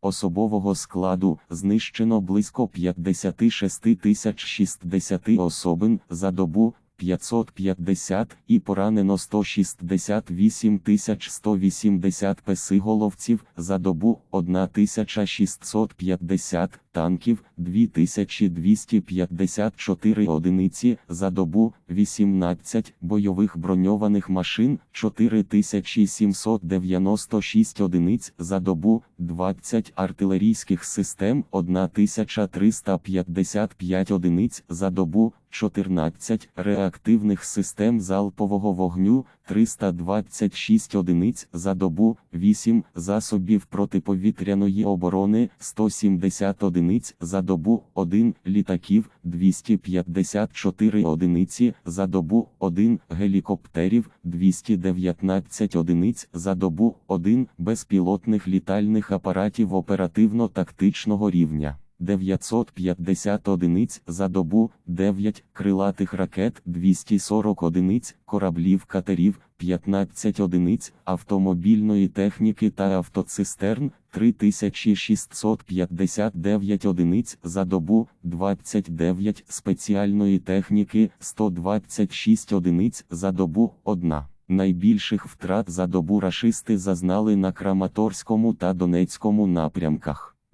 Особового складу знищено близько 56 тисяч 60 особин за добу 550 і поранено 168 тисяч 180 песиголовців за добу 1650 танків 2254 одиниці за добу 18 бойових броньованих машин 4796 одиниць за добу 20 артилерійських систем 1355 одиниць за добу 14 реактивних систем залпового вогню 326 одиниць за добу 8 засобів протиповітряної оборони 170 одиниць за добу 1 літаків 254 одиниці за добу 1 гелікоптерів 219 одиниць за добу 1 безпілотних літальних апаратів оперативно-тактичного рівня. 950 одиниць за добу, 9 крилатих ракет, 240 одиниць, кораблів катерів, 15 одиниць, автомобільної техніки та автоцистерн, 3659 одиниць за добу, 29 спеціальної техніки, 126 одиниць за добу, 1. Найбільших втрат за добу рашисти зазнали на Краматорському та Донецькому напрямках.